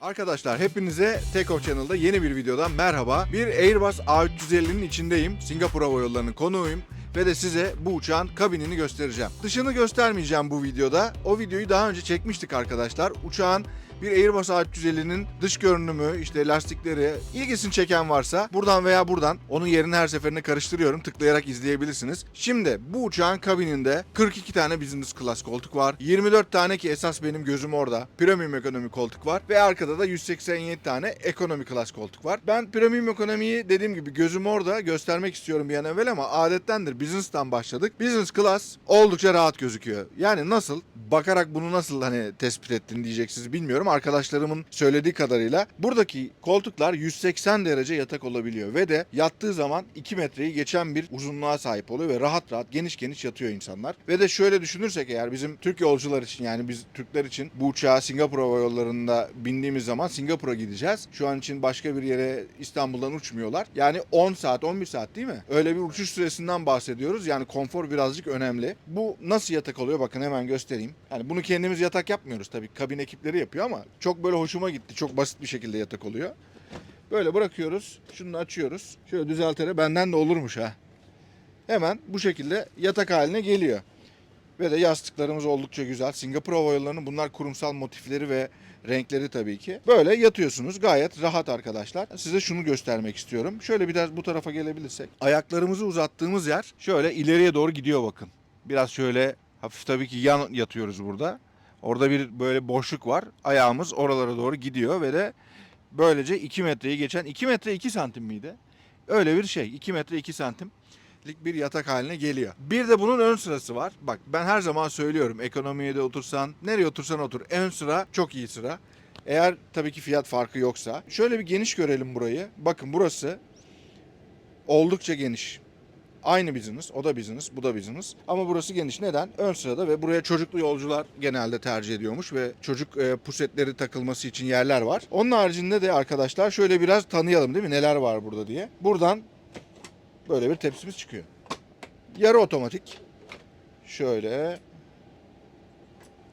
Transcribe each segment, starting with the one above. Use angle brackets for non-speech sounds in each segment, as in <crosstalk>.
Arkadaşlar hepinize Take Channel'da yeni bir videodan merhaba. Bir Airbus A350'nin içindeyim. Singapur Hava Yolları'nın konuğuyum ve de size bu uçağın kabinini göstereceğim. Dışını göstermeyeceğim bu videoda. O videoyu daha önce çekmiştik arkadaşlar. Uçağın bir Airbus A350'nin dış görünümü, işte lastikleri ilgisini çeken varsa buradan veya buradan onun yerini her seferinde karıştırıyorum. Tıklayarak izleyebilirsiniz. Şimdi bu uçağın kabininde 42 tane business class koltuk var. 24 tane ki esas benim gözüm orada. Premium ekonomi koltuk var ve arkada da 187 tane ekonomi class koltuk var. Ben premium ekonomiyi dediğim gibi gözüm orada göstermek istiyorum bir an evvel ama adettendir. Business'tan başladık. Business class oldukça rahat gözüküyor. Yani nasıl? Bakarak bunu nasıl hani tespit ettin diyeceksiniz bilmiyorum. Arkadaşlarımın söylediği kadarıyla buradaki koltuklar 180 derece yatak olabiliyor ve de yattığı zaman 2 metreyi geçen bir uzunluğa sahip oluyor ve rahat rahat geniş geniş yatıyor insanlar. Ve de şöyle düşünürsek eğer bizim Türk yolcular için yani biz Türkler için bu uçağa Singapur Hava Yolları'nda bindiğimiz zaman Singapur'a gideceğiz. Şu an için başka bir yere İstanbul'dan uçmuyorlar. Yani 10 saat 11 saat değil mi? Öyle bir uçuş süresinden bahsediyoruz. Yani konfor birazcık önemli. Bu nasıl yatak oluyor? Bakın hemen göstereyim. Yani bunu kendimiz yatak yapmıyoruz tabii. Kabin ekipleri yapıyor ama çok böyle hoşuma gitti. Çok basit bir şekilde yatak oluyor. Böyle bırakıyoruz. Şunu açıyoruz. Şöyle düzelterek benden de olurmuş ha. Hemen bu şekilde yatak haline geliyor. Ve de yastıklarımız oldukça güzel. Singapur Hava Yolları'nın bunlar kurumsal motifleri ve renkleri tabii ki. Böyle yatıyorsunuz gayet rahat arkadaşlar. Size şunu göstermek istiyorum. Şöyle biraz bu tarafa gelebilirsek. Ayaklarımızı uzattığımız yer şöyle ileriye doğru gidiyor bakın. Biraz şöyle hafif tabii ki yan yatıyoruz burada. Orada bir böyle boşluk var. Ayağımız oralara doğru gidiyor ve de böylece 2 metreyi geçen 2 metre 2 santim miydi? Öyle bir şey. 2 metre 2 santim bir yatak haline geliyor. Bir de bunun ön sırası var. Bak ben her zaman söylüyorum ekonomiye de otursan nereye otursan otur. Ön sıra çok iyi sıra. Eğer tabii ki fiyat farkı yoksa. Şöyle bir geniş görelim burayı. Bakın burası oldukça geniş. Aynı business, o da business, bu da business. Ama burası geniş. Neden? Ön sırada ve buraya çocuklu yolcular genelde tercih ediyormuş ve çocuk e, pusetleri takılması için yerler var. Onun haricinde de arkadaşlar şöyle biraz tanıyalım değil mi? Neler var burada diye. Buradan böyle bir tepsimiz çıkıyor. Yarı otomatik. Şöyle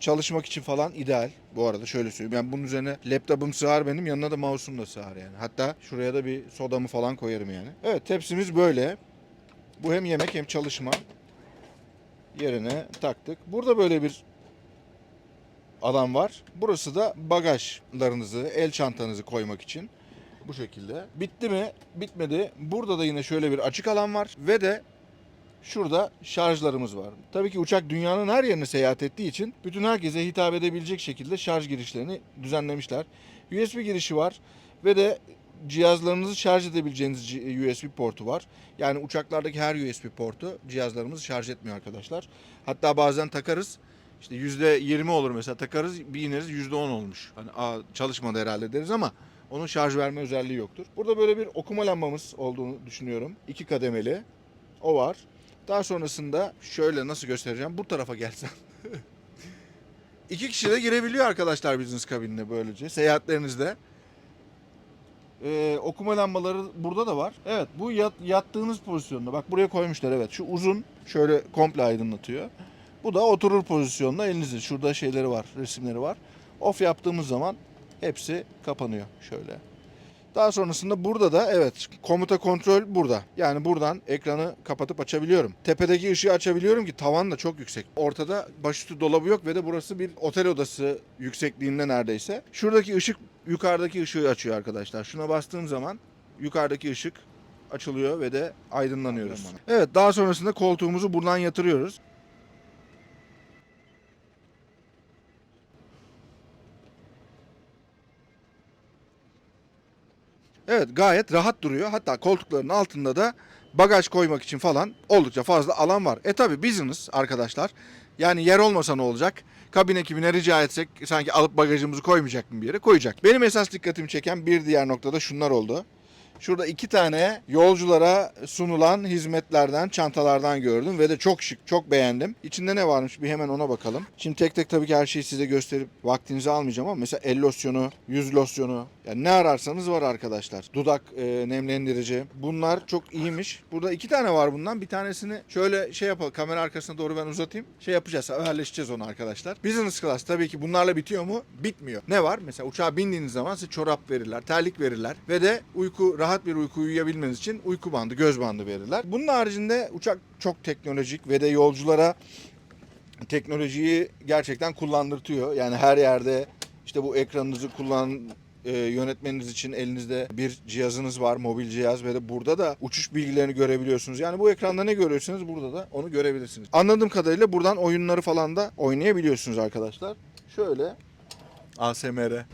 çalışmak için falan ideal. Bu arada şöyle söyleyeyim. Yani bunun üzerine laptopum sığar benim. Yanına da mouse'um da sığar yani. Hatta şuraya da bir sodamı falan koyarım yani. Evet tepsimiz böyle. Bu hem yemek hem çalışma yerine taktık. Burada böyle bir alan var. Burası da bagajlarınızı, el çantanızı koymak için. Bu şekilde. Bitti mi? Bitmedi. Burada da yine şöyle bir açık alan var ve de şurada şarjlarımız var. Tabii ki uçak dünyanın her yerine seyahat ettiği için bütün herkese hitap edebilecek şekilde şarj girişlerini düzenlemişler. USB girişi var ve de cihazlarınızı şarj edebileceğiniz C- USB portu var. Yani uçaklardaki her USB portu cihazlarımızı şarj etmiyor arkadaşlar. Hatta bazen takarız. İşte %20 olur mesela takarız bir ineriz %10 olmuş. Hani aa, çalışmadı herhalde deriz ama onun şarj verme özelliği yoktur. Burada böyle bir okuma lambamız olduğunu düşünüyorum. İki kademeli. O var. Daha sonrasında şöyle nasıl göstereceğim? Bu tarafa gelsen. <laughs> İki kişi de girebiliyor arkadaşlar business kabinine böylece. Seyahatlerinizde. Ee, okuma lambaları burada da var. Evet bu yat, yattığınız pozisyonda. Bak buraya koymuşlar evet. Şu uzun şöyle komple aydınlatıyor. Bu da oturur pozisyonda elinizde. Şurada şeyleri var, resimleri var. Off yaptığımız zaman hepsi kapanıyor şöyle. Daha sonrasında burada da evet komuta kontrol burada. Yani buradan ekranı kapatıp açabiliyorum. Tepedeki ışığı açabiliyorum ki tavan da çok yüksek. Ortada başüstü dolabı yok ve de burası bir otel odası yüksekliğinde neredeyse. Şuradaki ışık yukarıdaki ışığı açıyor arkadaşlar. Şuna bastığım zaman yukarıdaki ışık açılıyor ve de aydınlanıyoruz. Evet daha sonrasında koltuğumuzu buradan yatırıyoruz. Evet gayet rahat duruyor. Hatta koltukların altında da bagaj koymak için falan oldukça fazla alan var. E tabi business arkadaşlar. Yani yer olmasa ne olacak? Kabin ekibine rica etsek sanki alıp bagajımızı koymayacak mı bir yere? Koyacak. Benim esas dikkatimi çeken bir diğer noktada şunlar oldu. Şurada iki tane yolculara sunulan hizmetlerden, çantalardan gördüm ve de çok şık, çok beğendim. İçinde ne varmış bir hemen ona bakalım. Şimdi tek tek tabii ki her şeyi size gösterip vaktinizi almayacağım ama mesela el losyonu, yüz losyonu, yani ne ararsanız var arkadaşlar. Dudak e, nemlendirici. Bunlar çok iyiymiş. Burada iki tane var bundan. Bir tanesini şöyle şey yapalım. Kamera arkasına doğru ben uzatayım. Şey yapacağız. Haberleşeceğiz onu arkadaşlar. Business class tabii ki bunlarla bitiyor mu? Bitmiyor. Ne var? Mesela uçağa bindiğiniz zaman size çorap verirler, terlik verirler ve de uyku rahat bir uyku uyuyabilmeniz için uyku bandı, göz bandı verirler. Bunun haricinde uçak çok teknolojik ve de yolculara teknolojiyi gerçekten kullandırtıyor. Yani her yerde işte bu ekranınızı kullan e, yönetmeniz için elinizde bir cihazınız var, mobil cihaz ve de burada da uçuş bilgilerini görebiliyorsunuz. Yani bu ekranda ne görüyorsunuz burada da onu görebilirsiniz. Anladığım kadarıyla buradan oyunları falan da oynayabiliyorsunuz arkadaşlar. Şöyle ASMR.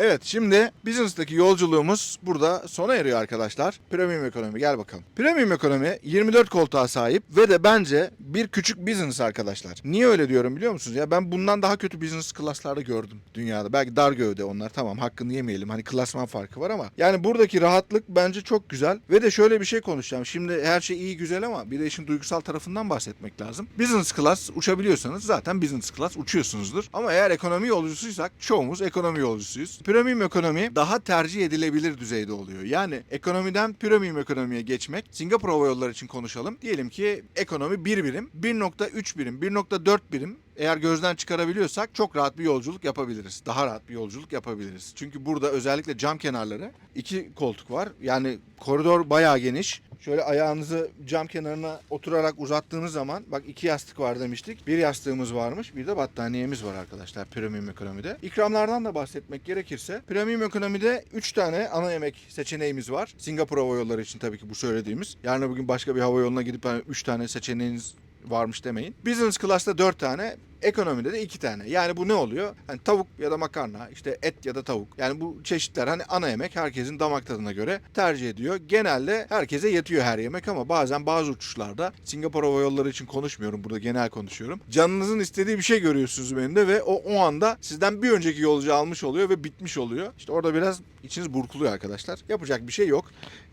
Evet şimdi business'taki yolculuğumuz burada sona eriyor arkadaşlar. Premium ekonomi gel bakalım. Premium ekonomi 24 koltuğa sahip ve de bence bir küçük business arkadaşlar. Niye öyle diyorum biliyor musunuz? Ya ben bundan daha kötü business class'larda gördüm dünyada. Belki dar gövde onlar tamam hakkını yemeyelim. Hani klasman farkı var ama yani buradaki rahatlık bence çok güzel. Ve de şöyle bir şey konuşacağım. Şimdi her şey iyi güzel ama bir de işin duygusal tarafından bahsetmek lazım. Business class uçabiliyorsanız zaten business class uçuyorsunuzdur. Ama eğer ekonomi yolcusuysak çoğumuz ekonomi yolcusuyuz. Premium ekonomi daha tercih edilebilir düzeyde oluyor. Yani ekonomiden premium ekonomiye geçmek. Singapur Hava Yolları için konuşalım. Diyelim ki ekonomi 1 birim, 1.3 birim, 1.4 birim eğer gözden çıkarabiliyorsak çok rahat bir yolculuk yapabiliriz. Daha rahat bir yolculuk yapabiliriz. Çünkü burada özellikle cam kenarları iki koltuk var. Yani koridor bayağı geniş. Şöyle ayağınızı cam kenarına oturarak uzattığınız zaman bak iki yastık var demiştik. Bir yastığımız varmış bir de battaniyemiz var arkadaşlar premium ekonomide. İkramlardan da bahsetmek gerekirse premium ekonomide 3 tane ana yemek seçeneğimiz var. Singapur Hava Yolları için tabii ki bu söylediğimiz. Yarın bugün başka bir hava yoluna gidip 3 tane seçeneğiniz varmış demeyin. Business class'ta 4 tane, ekonomide de 2 tane. Yani bu ne oluyor? Hani tavuk ya da makarna, işte et ya da tavuk. Yani bu çeşitler hani ana yemek herkesin damak tadına göre tercih ediyor. Genelde herkese yetiyor her yemek ama bazen bazı uçuşlarda Singapur Hava Yolları için konuşmuyorum burada genel konuşuyorum. Canınızın istediği bir şey görüyorsunuz menüde ve o o anda sizden bir önceki yolcu almış oluyor ve bitmiş oluyor. İşte orada biraz içiniz burkuluyor arkadaşlar. Yapacak bir şey yok.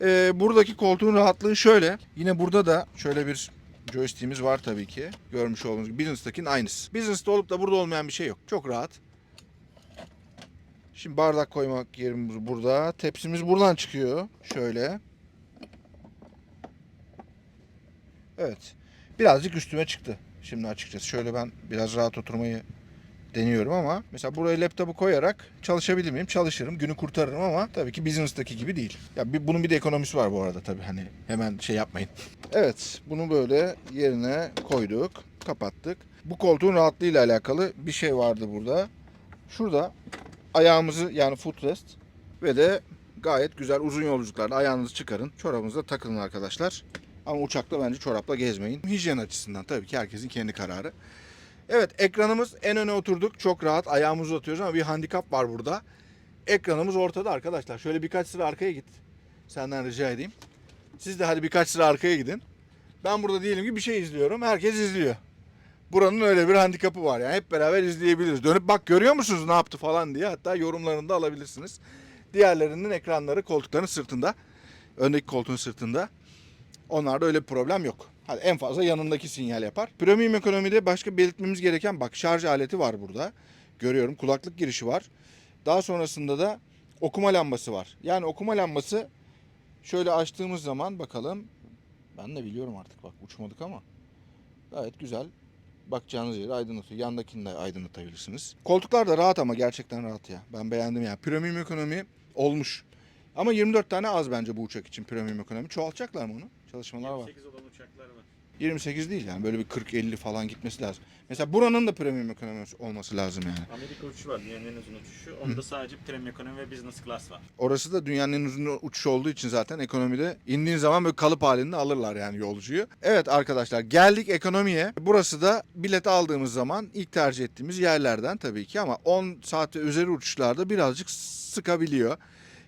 Ee, buradaki koltuğun rahatlığı şöyle. Yine burada da şöyle bir joystick'imiz var tabii ki. Görmüş olduğunuz gibi Business'takinin aynısı. Business'ta olup da burada olmayan bir şey yok. Çok rahat. Şimdi bardak koymak yerimiz burada. Tepsimiz buradan çıkıyor. Şöyle. Evet. Birazcık üstüme çıktı. Şimdi açıkçası şöyle ben biraz rahat oturmayı deniyorum ama mesela buraya laptopu koyarak çalışabilir miyim? Çalışırım. Günü kurtarırım ama tabii ki business'taki gibi değil. Ya bir, bunun bir de ekonomisi var bu arada tabii hani hemen şey yapmayın. <laughs> Evet, bunu böyle yerine koyduk, kapattık. Bu koltuğun rahatlığıyla alakalı bir şey vardı burada. Şurada ayağımızı yani footrest ve de gayet güzel uzun yolculuklarda ayağınızı çıkarın. Çorabınızı da takılın arkadaşlar. Ama uçakta bence çorapla gezmeyin. Hijyen açısından tabii ki herkesin kendi kararı. Evet ekranımız en öne oturduk. Çok rahat ayağımızı uzatıyoruz ama bir handikap var burada. Ekranımız ortada arkadaşlar. Şöyle birkaç sıra arkaya git. Senden rica edeyim. Siz de hadi birkaç sıra arkaya gidin. Ben burada diyelim ki bir şey izliyorum. Herkes izliyor. Buranın öyle bir handikapı var yani. Hep beraber izleyebiliriz. Dönüp bak görüyor musunuz ne yaptı falan diye. Hatta yorumlarını da alabilirsiniz. Diğerlerinin ekranları koltukların sırtında. Öndeki koltuğun sırtında. Onlarda öyle bir problem yok. Hadi en fazla yanındaki sinyal yapar. Premium ekonomide başka belirtmemiz gereken bak şarj aleti var burada. Görüyorum kulaklık girişi var. Daha sonrasında da okuma lambası var. Yani okuma lambası şöyle açtığımız zaman bakalım. Ben de biliyorum artık bak uçmadık ama. Gayet güzel. Bakacağınız yeri aydınlatıyor. Yandakini de aydınlatabilirsiniz. Koltuklar da rahat ama gerçekten rahat ya. Ben beğendim ya. Premium ekonomi olmuş. Ama 24 tane az bence bu uçak için premium ekonomi. Çoğaltacaklar mı onu? Çalışmalar var. 28 olan uçaklar var. 28 değil yani böyle bir 40-50 falan gitmesi lazım. Mesela buranın da premium ekonomi olması lazım yani. Amerika uçuşu var dünyanın en uzun uçuşu. Onda sadece premium ekonomi ve business class var. Orası da dünyanın en uzun uçuşu olduğu için zaten ekonomide indiğin zaman böyle kalıp halinde alırlar yani yolcuyu. Evet arkadaşlar geldik ekonomiye. Burası da bilet aldığımız zaman ilk tercih ettiğimiz yerlerden tabii ki ama 10 saat ve üzeri uçuşlarda birazcık sıkabiliyor.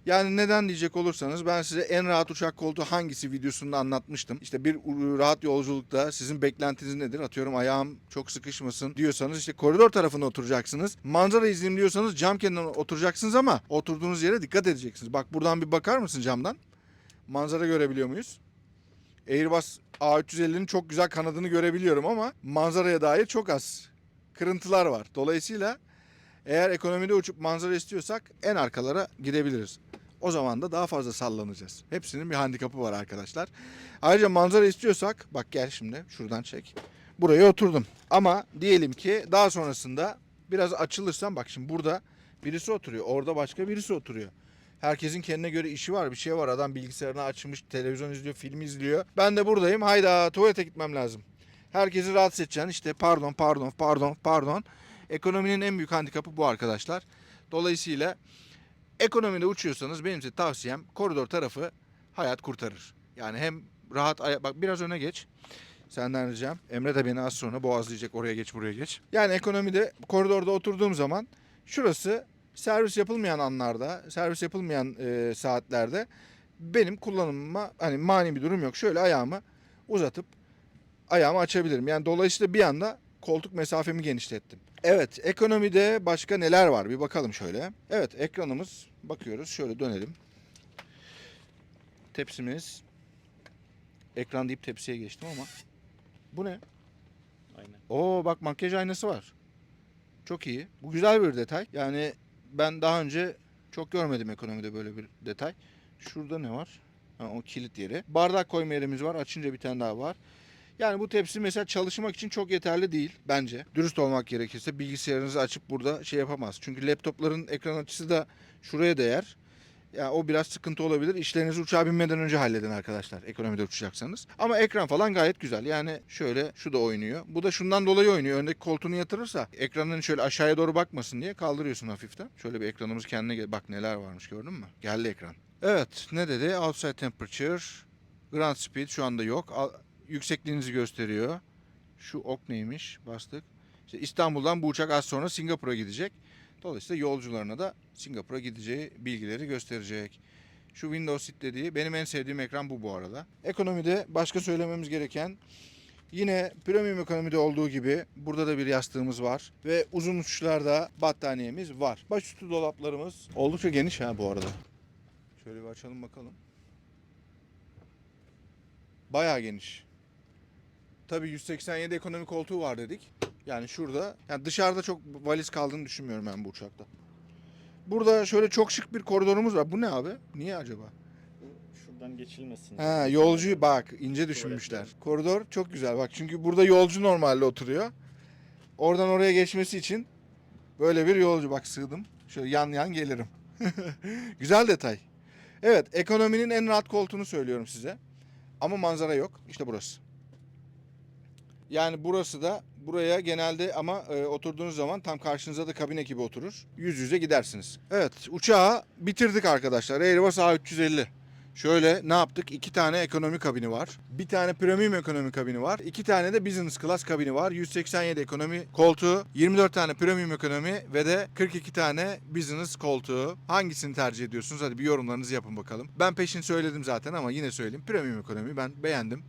Yani neden diyecek olursanız ben size en rahat uçak koltuğu hangisi videosunda anlatmıştım. İşte bir rahat yolculukta sizin beklentiniz nedir? Atıyorum ayağım çok sıkışmasın diyorsanız işte koridor tarafına oturacaksınız. Manzara izleyeyim diyorsanız cam kenarına oturacaksınız ama oturduğunuz yere dikkat edeceksiniz. Bak buradan bir bakar mısın camdan? Manzara görebiliyor muyuz? Airbus A350'nin çok güzel kanadını görebiliyorum ama manzaraya dair çok az kırıntılar var. Dolayısıyla eğer ekonomide uçup manzara istiyorsak en arkalara gidebiliriz. O zaman da daha fazla sallanacağız. Hepsinin bir handikapı var arkadaşlar. Ayrıca manzara istiyorsak bak gel şimdi şuradan çek. Buraya oturdum. Ama diyelim ki daha sonrasında biraz açılırsam bak şimdi burada birisi oturuyor. Orada başka birisi oturuyor. Herkesin kendine göre işi var, bir şey var. Adam bilgisayarını açmış, televizyon izliyor, film izliyor. Ben de buradayım. Hayda tuvalete gitmem lazım. Herkesi rahatsız edeceksin. İşte pardon, pardon, pardon, pardon. Ekonominin en büyük handikapı bu arkadaşlar. Dolayısıyla ekonomide uçuyorsanız benim size tavsiyem koridor tarafı hayat kurtarır. Yani hem rahat aya- bak biraz öne geç. Senden ricam. Emre de beni az sonra boğazlayacak oraya geç buraya geç. Yani ekonomide koridorda oturduğum zaman şurası servis yapılmayan anlarda, servis yapılmayan e, saatlerde benim kullanımıma hani mani bir durum yok. Şöyle ayağımı uzatıp ayağımı açabilirim. Yani dolayısıyla bir anda koltuk mesafemi genişlettim. Evet, ekonomide başka neler var? Bir bakalım şöyle. Evet, ekranımız bakıyoruz. Şöyle dönelim. Tepsimiz ekran deyip tepsiye geçtim ama bu ne? Aynen. Oo bak makyaj aynası var. Çok iyi. Bu güzel bir detay. Yani ben daha önce çok görmedim ekonomide böyle bir detay. Şurada ne var? Ha, o kilit yeri. Bardak koyma yerimiz var. Açınca bir tane daha var. Yani bu tepsi mesela çalışmak için çok yeterli değil bence. Dürüst olmak gerekirse bilgisayarınızı açıp burada şey yapamaz. Çünkü laptopların ekran açısı da şuraya değer. Ya o biraz sıkıntı olabilir. İşlerinizi uçağa binmeden önce halledin arkadaşlar. Ekonomide uçacaksanız. Ama ekran falan gayet güzel. Yani şöyle şu da oynuyor. Bu da şundan dolayı oynuyor. Öndeki koltuğunu yatırırsa ekranın şöyle aşağıya doğru bakmasın diye kaldırıyorsun hafiften. Şöyle bir ekranımız kendine. Bak neler varmış gördün mü? Geldi ekran. Evet ne dedi? Outside temperature. Ground speed şu anda yok. Yüksekliğinizi gösteriyor. Şu ok neymiş? Bastık. İşte İstanbul'dan bu uçak az sonra Singapur'a gidecek. Dolayısıyla yolcularına da Singapur'a gideceği bilgileri gösterecek. Şu Windows Seat dediği benim en sevdiğim ekran bu bu arada. Ekonomide başka söylememiz gereken yine premium ekonomide olduğu gibi burada da bir yastığımız var ve uzun uçuşlarda battaniyemiz var. Başüstü dolaplarımız oldukça geniş ha bu arada. Şöyle bir açalım bakalım. Bayağı geniş. Tabii 187 ekonomi koltuğu var dedik. Yani şurada. Yani dışarıda çok valiz kaldığını düşünmüyorum ben bu uçakta. Burada şöyle çok şık bir koridorumuz var. Bu ne abi? Niye acaba? Şuradan geçilmesin. Ha yolcuyu bak ince düşünmüşler. Koridor çok güzel bak çünkü burada yolcu normalde oturuyor. Oradan oraya geçmesi için böyle bir yolcu bak sığdım. Şöyle yan yan gelirim. <laughs> güzel detay. Evet ekonominin en rahat koltuğunu söylüyorum size. Ama manzara yok. İşte burası. Yani burası da buraya genelde ama e, oturduğunuz zaman tam karşınıza da kabin ekibi oturur. Yüz yüze gidersiniz. Evet uçağı bitirdik arkadaşlar. Airbus A350. Şöyle ne yaptık? İki tane ekonomi kabini var. Bir tane premium ekonomi kabini var. İki tane de business class kabini var. 187 ekonomi koltuğu, 24 tane premium ekonomi ve de 42 tane business koltuğu. Hangisini tercih ediyorsunuz? Hadi bir yorumlarınızı yapın bakalım. Ben peşin söyledim zaten ama yine söyleyeyim. Premium ekonomi ben beğendim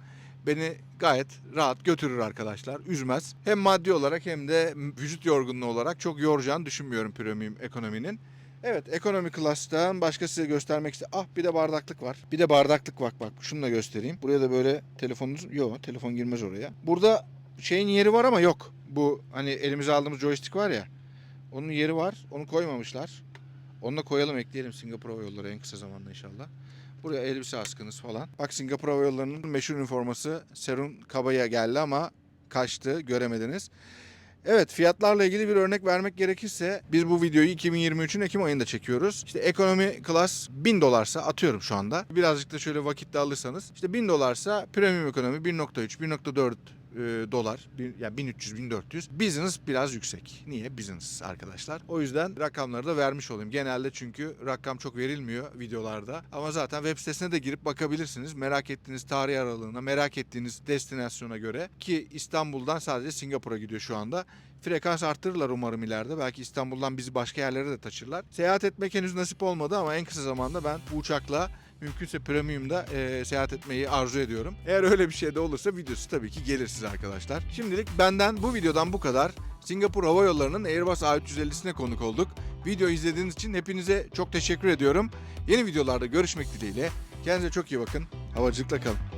beni gayet rahat götürür arkadaşlar. Üzmez. Hem maddi olarak hem de vücut yorgunluğu olarak çok yoracağını düşünmüyorum premium ekonominin. Evet ekonomi klastan başka size göstermek istedim. Ah bir de bardaklık var. Bir de bardaklık bak bak şunu da göstereyim. Buraya da böyle telefonunuz yok telefon girmez oraya. Burada şeyin yeri var ama yok. Bu hani elimize aldığımız joystick var ya. Onun yeri var. Onu koymamışlar. Onu da koyalım ekleyelim Singapur Hava Yolları en kısa zamanda inşallah. Buraya elbise askınız falan. Bak Singapur Hava Yolları'nın meşhur üniforması Serun Kaba'ya geldi ama kaçtı göremediniz. Evet fiyatlarla ilgili bir örnek vermek gerekirse biz bu videoyu 2023'ün Ekim ayında çekiyoruz. İşte ekonomi klas 1000 dolarsa atıyorum şu anda. Birazcık da şöyle vakitte alırsanız. işte 1000 dolarsa premium ekonomi 1.3, 1.4 dolar. Bir, yani 1300-1400. Business biraz yüksek. Niye? Business arkadaşlar. O yüzden rakamları da vermiş olayım. Genelde çünkü rakam çok verilmiyor videolarda. Ama zaten web sitesine de girip bakabilirsiniz. Merak ettiğiniz tarih aralığına, merak ettiğiniz destinasyona göre ki İstanbul'dan sadece Singapur'a gidiyor şu anda. Frekans arttırırlar umarım ileride. Belki İstanbul'dan bizi başka yerlere de taşırlar. Seyahat etmek henüz nasip olmadı ama en kısa zamanda ben bu uçakla mümkünse premiumda e, seyahat etmeyi arzu ediyorum. Eğer öyle bir şey de olursa videosu tabii ki gelir size arkadaşlar. Şimdilik benden bu videodan bu kadar. Singapur Hava Yolları'nın Airbus A350'sine konuk olduk. Video izlediğiniz için hepinize çok teşekkür ediyorum. Yeni videolarda görüşmek dileğiyle. Kendinize çok iyi bakın. Havacılıkla kalın.